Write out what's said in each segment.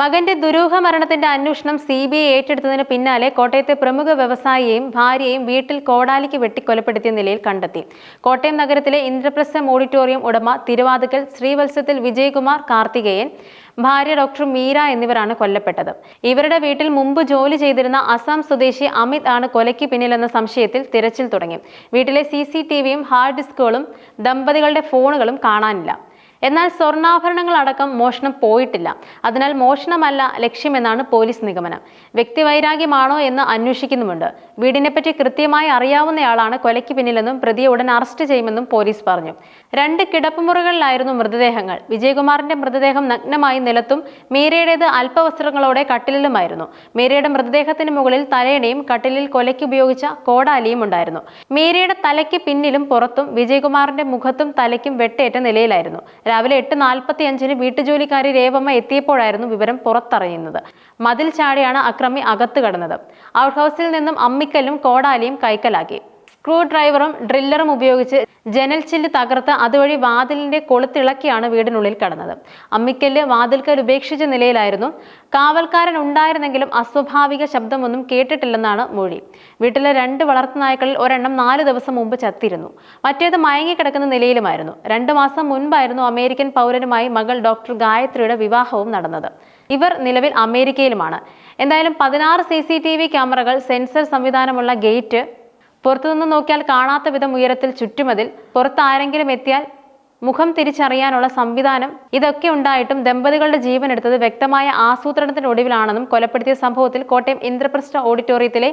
മകന്റെ ദുരൂഹ മരണത്തിന്റെ അന്വേഷണം സി ബി ഐ ഏറ്റെടുത്തതിന് പിന്നാലെ കോട്ടയത്തെ പ്രമുഖ വ്യവസായിയെയും ഭാര്യയെയും വീട്ടിൽ കോടാലിക്ക് വെട്ടിക്കൊലപ്പെടുത്തിയ നിലയിൽ കണ്ടെത്തി. കോട്ടയം നഗരത്തിലെ ഇന്ദ്രപ്രസ്ഥം ഓഡിറ്റോറിയം ഉടമ തിരുവാതുക്കൽ ശ്രീവത്സത്തിൽ വിജയകുമാർ കാർത്തികേയൻ ഭാര്യ ഡോക്ടർ മീര എന്നിവരാണ് കൊല്ലപ്പെട്ടത്. ഇവരുടെ വീട്ടിൽ മുമ്പ് ജോലി ചെയ്തിരുന്ന അസം സ്വദേശി അമിത് ആണ് കൊലയ്ക്ക് പിന്നിലെന്ന സംശയത്തിൽ തിരച്ചിൽ തുടങ്ങി. വീട്ടിലെ സി സി ടി വിയും ഹാർഡ് ഡിസ്കുകളും ദമ്പതികളുടെ ഫോണുകളും കാണാനില്ല. എന്നാൽ സ്വർണാഭരണങ്ങൾ അടക്കം മോഷണം പോയിട്ടില്ല. അതിനാൽ മോഷണമല്ല ലക്ഷ്യമെന്നാണ് പോലീസ് നിഗമനം. വ്യക്തിവൈരാഗ്യമാണോ എന്ന് അന്വേഷിക്കുന്നുമുണ്ട്. വീടിനെപ്പറ്റി കൃത്യമായി അറിയാവുന്നയാളാണ് കൊലയ്ക്ക് പിന്നിലെന്നും പ്രതിയെ ഉടൻ അറസ്റ്റ് ചെയ്യുമെന്നും പോലീസ് പറഞ്ഞു. രണ്ട് കിടപ്പുമുറികളിലായിരുന്നു മൃതദേഹങ്ങൾ. വിജയകുമാറിന്റെ മൃതദേഹം നഗ്നമായി നിലത്തും മീരയുടേത് അല്പവസ്ത്രങ്ങളോടെ കട്ടിലിലുമായിരുന്നു. മീരയുടെ മൃതദേഹത്തിന് മുകളിൽ തലയണയും കട്ടിലിൽ കൊലയ്ക്ക് ഉപയോഗിച്ച കോടാലിയും ഉണ്ടായിരുന്നു. മീരയുടെ തലയ്ക്ക് പിന്നിലും പുറത്തും വിജയകുമാറിന്റെ മുഖത്തും തലയ്ക്കും വെട്ടേറ്റ നിലയിലായിരുന്നു. രാവിലെ എട്ട് നാൽപ്പത്തി അഞ്ചിന് വീട്ടുജോലിക്കാരി രേവമ്മ എത്തിയപ്പോഴായിരുന്നു വിവരം പുറത്തറിയുന്നത്. മതിൽ ചാടിയാണ് അക്രമി അകത്തു കടന്നത്. ഔട്ട് ഹൗസിൽ നിന്നും അമ്മിക്കല്ലും കോടാലിയും കൈക്കലാക്കി. സ്ക്രൂ ഡ്രൈവറും ഡ്രില്ലറും ഉപയോഗിച്ച് ജനൽ ചില്ല് തകർത്ത് അതുവഴി വാതിലിന്റെ കൊളുത്തിളക്കിയാണ് വീടിനുള്ളിൽ കടന്നത്. അമ്മിക്കല്ല് വാതിൽക്കൽ ഉപേക്ഷിച്ച നിലയിലായിരുന്നു. കാവൽക്കാരൻ ഉണ്ടായിരുന്നെങ്കിലും അസ്വാഭാവിക ശബ്ദമൊന്നും കേട്ടിട്ടില്ലെന്നാണ് മൊഴി. വീട്ടിലെ രണ്ട് വളർത്തുനായ്ക്കളിൽ ഒരെണ്ണം നാല് ദിവസം മുമ്പ് ചത്തിരുന്നു. മറ്റേത് മയങ്ങിക്കിടക്കുന്ന നിലയിലുമായിരുന്നു. രണ്ടു മാസം മുൻപായിരുന്നു അമേരിക്കൻ പൗരനുമായി മകൾ ഡോക്ടർ ഗായത്രിയുടെ വിവാഹവും നടന്നത്. ഇവർ നിലവിൽ അമേരിക്കയിലുമാണ്. എന്തായാലും പതിനാറ് സി ക്യാമറകൾ സെൻസർ സംവിധാനമുള്ള ഗേറ്റ് പുറത്തുനിന്ന് നോക്കിയാൽ കാണാത്ത വിധം ഉയരത്തിൽ ചുറ്റുമതിൽ പുറത്ത് ആരെങ്കിലും എത്തിയാൽ മുഖം തിരിച്ചറിയാനുള്ള സംവിധാനം ഇതൊക്കെ ഉണ്ടായിട്ടും ദമ്പതികളുടെ ജീവൻ എടുത്തത് വ്യക്തമായ ആസൂത്രണത്തിനൊടുവിലാണെന്നും കൊലപ്പെടുത്തിയ സംഭവത്തിൽ കോട്ടയം ഇന്ദ്രപ്രസ്ഥ ഓഡിറ്റോറിയത്തിലെ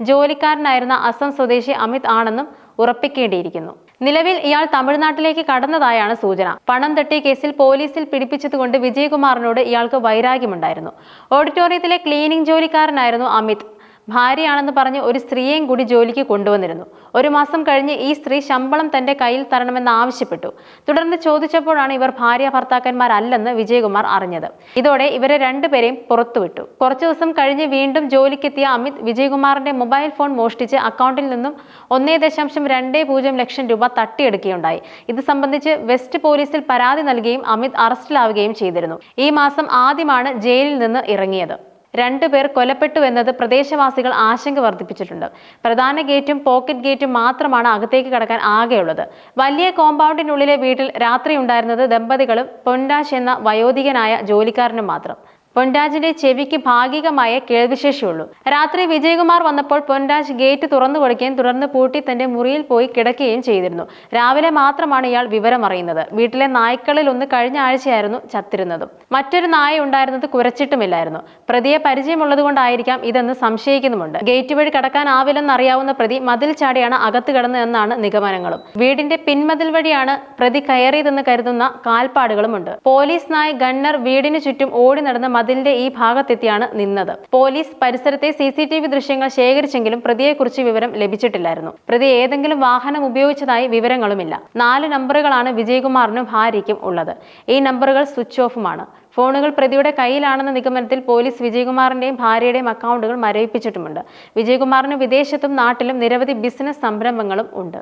ജോലിക്കാരനായിരുന്ന അസം സ്വദേശി അമിത് ആണെന്നും ഉറപ്പിക്കേണ്ടിയിരിക്കുന്നു. നിലവിൽ ഇയാൾ തമിഴ്നാട്ടിലേക്ക് കടന്നതായാണ് സൂചന. പണം തട്ടിയ കേസിൽ പോലീസിൽ പിടിപ്പിച്ചതുകൊണ്ട് വിജയകുമാറിനോട് ഇയാൾക്ക് വൈരാഗ്യമുണ്ടായിരുന്നു. ഓഡിറ്റോറിയത്തിലെ ക്ലീനിംഗ് ജോലിക്കാരനായിരുന്നു അമിത്. ഭാര്യയാണെന്ന് പറഞ്ഞ് ഒരു സ്ത്രീയെയും കൂടി ജോലിക്ക് കൊണ്ടുവന്നിരുന്നു. ഒരു മാസം കഴിഞ്ഞ് ഈ സ്ത്രീ ശമ്പളം തന്റെ കയ്യിൽ തരണമെന്ന് ആവശ്യപ്പെട്ടു. തുടർന്ന് ചോദിച്ചപ്പോഴാണ് ഇവർ ഭാര്യ ഭർത്താക്കന്മാരല്ലെന്ന് വിജയകുമാർ അറിഞ്ഞത്. ഇതോടെ ഇവരെ രണ്ടുപേരെയും പുറത്തുവിട്ടു. കുറച്ചു ദിവസം കഴിഞ്ഞ് വീണ്ടും ജോലിക്കെത്തിയ അമിത് വിജയകുമാറിന്റെ മൊബൈൽ ഫോൺ മോഷ്ടിച്ച് അക്കൗണ്ടിൽ നിന്നും ഒന്നേ ദശാംശം രണ്ടേ പൂജ്യം ലക്ഷം രൂപ തട്ടിയെടുക്കുകയുണ്ടായി. ഇത് സംബന്ധിച്ച് വെസ്റ്റ് പോലീസിൽ പരാതി നൽകുകയും അമിത് അറസ്റ്റിലാവുകയും ചെയ്തിരുന്നു. ഈ മാസം ആദ്യമാണ് ജയിലിൽ നിന്ന് ഇറങ്ങിയത്. രണ്ടുപേർ കൊല്ലപ്പെട്ടുവെന്നത് പ്രദേശവാസികൾ ആശങ്ക വർദ്ധിപ്പിച്ചിട്ടുണ്ട്. പ്രധാന ഗേറ്റും പോക്കറ്റ് ഗേറ്റും മാത്രമാണ് അകത്തേക്ക് കടക്കാൻ ആകെയുള്ളത്. വലിയ കോമ്പൗണ്ടിനുള്ളിലെ വീട്ടിൽ രാത്രി ഉണ്ടായിരുന്നത് ദമ്പതികളും പൊൻഡാഷ് എന്ന വയോധികനായ ജോലിക്കാരനും മാത്രം. പൊൻരാജിന്റെ ചെവിക്ക് ഭാഗികമായ കേൾവിശേഷിയുള്ളൂ. രാത്രി വിജയകുമാർ വന്നപ്പോൾ പൊൻരാജ് ഗേറ്റ് തുറന്നു കൊടുക്കുകയും തുടർന്ന് പൂട്ടി തന്റെ മുറിയിൽ പോയി കിടക്കുകയും ചെയ്തിരുന്നു. രാവിലെ മാത്രമാണ് ഇയാൾ വിവരം അറിയുന്നത് വീട്ടിലെ നായ്ക്കളിൽ ഒന്ന് കഴിഞ്ഞ ആഴ്ചയായിരുന്നു ചത്തിരുന്നതും. മറ്റൊരു നായ ഉണ്ടായിരുന്നത് കുരച്ചിട്ടുമില്ലായിരുന്നു. പ്രതിയെ പരിചയമുള്ളതുകൊണ്ടായിരിക്കാം ഇതെന്ന് സംശയിക്കുന്നുമുണ്ട്. ഗേറ്റ് വഴി കടക്കാനാവില്ലെന്ന് അറിയാവുന്ന പ്രതി മതിൽ ചാടിയാണ് അകത്ത് കിടന്നതെന്നാണ് നിഗമനങ്ങളും. വീടിന്റെ പിൻമതിൽ വഴിയാണ് പ്രതി കയറിയതെന്ന് കരുതുന്ന കാൽപ്പാടുകളുമുണ്ട്. പോലീസ് നായ ഗണ്ണർ വീടിനു ചുറ്റും ഓടി നടന്ന മതിലിന്റെ ഈ ഭാഗത്തെത്തിയാണ് നിന്നത്. പോലീസ് പരിസരത്തെ സി സി ടി വി ദൃശ്യങ്ങൾ ശേഖരിച്ചെങ്കിലും പ്രതിയെക്കുറിച്ച് വിവരം ലഭിച്ചിട്ടില്ലായിരുന്നു. പ്രതി ഏതെങ്കിലും വാഹനം ഉപയോഗിച്ചതായി വിവരങ്ങളുമില്ല. നാല് നമ്പറുകളാണ് വിജയകുമാറിനും ഭാര്യയ്ക്കും ഉള്ളത്. ഈ നമ്പറുകൾ സ്വിച്ച് ഓഫുമാണ്. ഫോണുകൾ പ്രതിയുടെ കയ്യിലാണെന്ന നിഗമനത്തിൽ പോലീസ് വിജയകുമാറിന്റെയും ഭാര്യയുടെയും അക്കൗണ്ടുകൾ മരവിപ്പിച്ചിട്ടുമുണ്ട്. വിജയകുമാറിന് വിദേശത്തും നാട്ടിലും നിരവധി ബിസിനസ് സംരംഭങ്ങളും ഉണ്ട്.